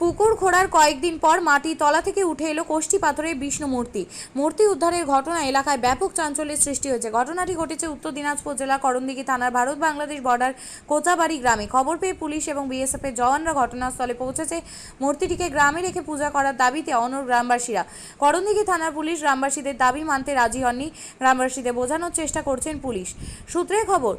পুকুর খোঁড়ার কয়েকদিন পর মাটি তলা থেকে উঠে এলো কোষ্ঠী পাথরের বিষ্ণু মূর্তি মূর্তি উদ্ধারের ঘটনা এলাকায় ব্যাপক চাঞ্চল্যের সৃষ্টি হয়েছে। ঘটনাটি ঘটেছে উত্তর দিনাজপুর জেলা করণদিঘি থানার ভারত বাংলাদেশ বর্ডার কোচাবাড়ি গ্রামে। খবর পেয়ে পুলিশ এবং বিএসএফ এর জওয়ানরা ঘটনাস্থলে পৌঁছেছে। মূর্তিটিকে গ্রামে রেখে পূজা করার দাবিতে অনর গ্রামবাসীরা। করণদিঘি থানার পুলিশ গ্রামবাসীদের দাবি মানতে রাজি হননি। গ্রামবাসীদের বোঝানোর চেষ্টা করছেন পুলিশ। সূত্রের খবর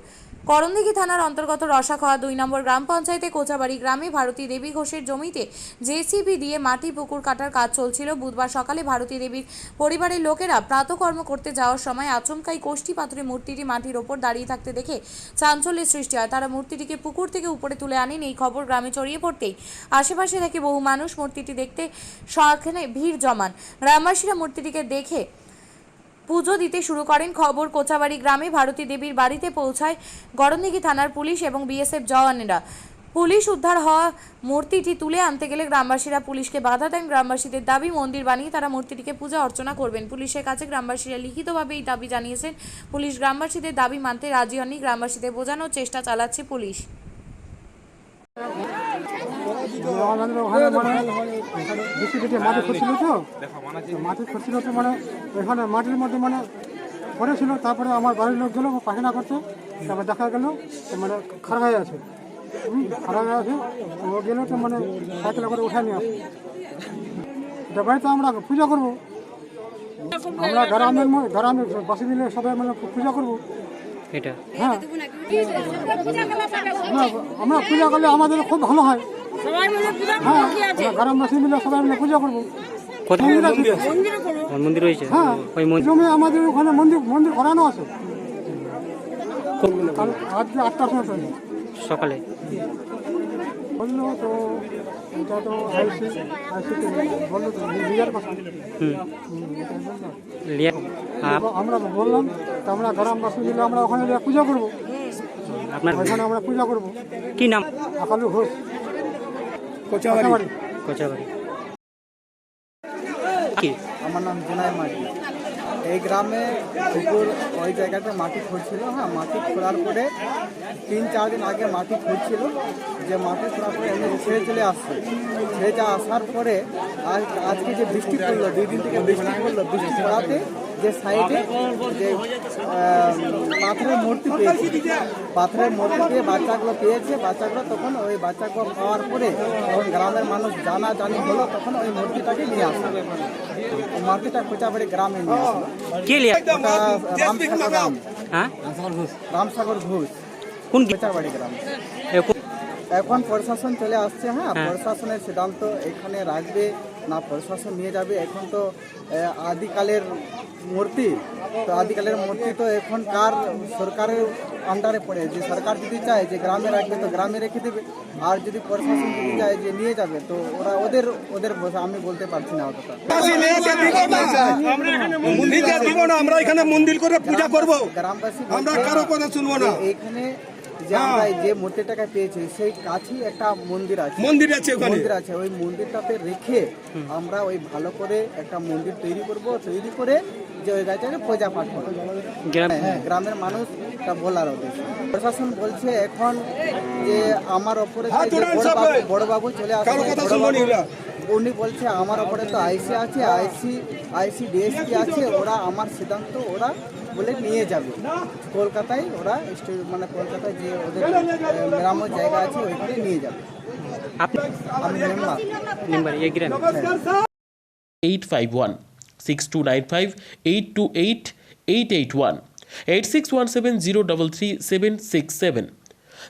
করণদিঘি থানার অন্তর্গত রসাখোয়া দুই নম্বর গ্রাম পঞ্চায়েতে কোচাবাড়ি গ্রামে ভারতী দেবী ঘোষের জমিতে জেসিবি দিয়ে মাটি, পুকুর কাটার কাজ চলছিল। বুধবার সকালে ভারতী দেবীর পরিবারের লোকেরা প্রাতকর্ম করতে যাওয়ার সময় আচমকাই কোষ্ঠী পাথরের মূর্তিটি মাটির ওপর দাঁড়িয়ে থাকতে দেখে চাঞ্চল্যের সৃষ্টি হয়। তারা মূর্তিটিকে পুকুর থেকে উপরে তুলে আনেন। এই খবর গ্রামে ছড়িয়ে পড়তেই আশেপাশে থেকে বহু মানুষ মূর্তিটি দেখতে সেখানে ভিড় জমান। গ্রামবাসীরা মূর্তিটিকে দেখে পুজো দিতে শুরু করেন। খবর কোচাবাড়ি গ্রামে ভারতী দেবীর বাড়িতে পৌঁছায় গড়নদিঘি থানার পুলিশ এবং বিএসএফ জওয়ানেরা। পুলিশ উদ্ধার হওয়া মূর্তিটি তুলে আনতে গেলে গ্রামবাসীরা পুলিশকে বাধা দেন। গ্রামবাসীদের দাবি, মন্দির বানিয়ে তারা মূর্তিটিকে পূজা অর্চনা করবেন। পুলিশের কাছে গ্রামবাসীরা লিখিতভাবে এই দাবি জানিয়েছেন। পুলিশ গ্রামবাসীদের দাবি মানতে রাজি হননি। গ্রামবাসীদের বোঝানোর চেষ্টা চালাচ্ছে পুলিশ। আমাদের ওখানে মানে বেশি বেশি মাটি খুঁজছিল তো। মাটি খুঁজছিল তো মানে এখানে মাটির মধ্যে মানে পড়েছিল তারপরে আমার বাড়ির লোক গেলো পায়খানা করতে তারপরে দেখা গেল মানে খারাপ হয়ে আছে। খারাপ হয়ে আছে ও গেলো তো মানে সাইকেলে করে উঠে নিয়ে আসে এটা বাড়িতে আমরা পূজা করব। আমরা গ্রামের গ্রামের বাসী মিলে সবাই মানে পূজা করব। এটা। হ্যাঁ। আমরা পূজা করলে আমাদের খুব ভালো হয়। হ্যাঁ কি আমরা মিলে সবাই মিলে পূজা করব। মন্দির রয়েছে? হ্যাঁ ওই মন্দির। জমি আমাদের ওখানে মন্দির মন্দির করানো আছে। আজকে আটটার সময় সকালে। বলল তো এটা তো আইসি আইসি বলল তো কথা। আমরা বললাম তো আমরা গ্রামবাসী মিলে আমরা ওখানে গিয়ে পূজা করব। আপনার ওইখানে আমরা পূজা করব। কি নাম? আকালু ঘোষ। কোচাবাড়ি। কোচাবাড়ি। কি? আমার নাম জুনাই মাঝি। এই গ্রামে পুকুর ওই জায়গাতে মাটি খুঁড়ছিল হ্যাঁ মাটি খোঁড়ার পরে তিন চার দিন আগে মাটি খুঁড়ছিল। যে মাটি খোঁড়ার পরে এমনি ছেড়ে চলে আসছে। ছেড়ে যা আসার পরে আজ আজকে যে বৃষ্টি পড়ল দুই দিন থেকে বৃষ্টি পড়ল বৃষ্টি পড়াতে যে সাইডে যে পাথরের মূর্তি পেয়েছে। পাথরের মূর্তি পেয়ে বাচ্চাগুলো পেয়েছে। বাচ্চাগুলো তখন ওই বাচ্চাগুলো পাওয়ার পরে তখন গ্রামের মানুষ জানা জানি হলো তখন ওই মূর্তিটাকে নিয়ে আসলো। মূর্তিটা কোচাবাড়ি গ্রামে নিয়ে আসলো। রামসাগর গ্রাম। হ্যাঁ? রামসাগর ঘোষ। কোন কি কোচাবাড়ি গ্রাম। এখন প্রশাসন চলে আসছে হ্যাঁ হ্যাঁ। প্রশাসনের সিদ্ধান্ত এখানে রাখবে। না প্রশাসন নিয়ে যাবে। এখন তো আদিকালের মূর্তি। তো আদিকালের মূর্তি তো এখন কার সরকারের আন্ডারে পড়ে? যে সরকার যদি চায় যে গ্রামে রাখবে তো গ্রামে রেখে দেবে। আর যদি প্রশাসন যদি চায় যে নিয়ে যাবে তো ওরা ওদের ওদের আমি বলতে পারছি না অতটা। আমরা এখানে মন্দির করে পূজা করব। গ্রামবাসী আমরা কারও কথা শুনব না। এখানে যে আমরা যে মূর্তিটাকে পেয়েছি সেই কাছেই একটা মন্দির আছে। মন্দির আছে ওখানে। মন্দির আছে। ওই মন্দিরটাতে রেখে আমরা ওই ভালো করে একটা মন্দির তৈরি করব তৈরি করে যে ওই গাছটাকে পূজা পাঠ করব। হ্যাঁ গ্রামের মানুষ এটা বলার উদ্দেশ্য। প্রশাসন বলছে এখন যে আমার ওপরে হাত যে উঠান বড় বাবু- চলে আসবে। উনি বলছে আমার ওপরে তো আইসি আছে আইসি আইসি ডিএসপি আছে ওরা আমার সিদ্ধান্ত ওরা বলে নিয়ে যাবে। কলকাতায় ওরা মানে কলকাতায় যে ওদের আহ, জায়গা আছে ওইখানে নিয়ে যাবে। আমি মেম্বার মেম্বার এই গ্রাম eight five one six two nine five eight two eight eight eight one eight six one seven zero double three seven six seven.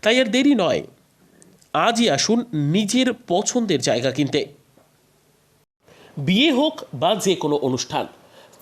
তাই আর দেরি নয়। আজই আসুন নিজের পছন্দের জায়গা কিনতে। বিয়ে হোক বা যে কোনো অনুষ্ঠান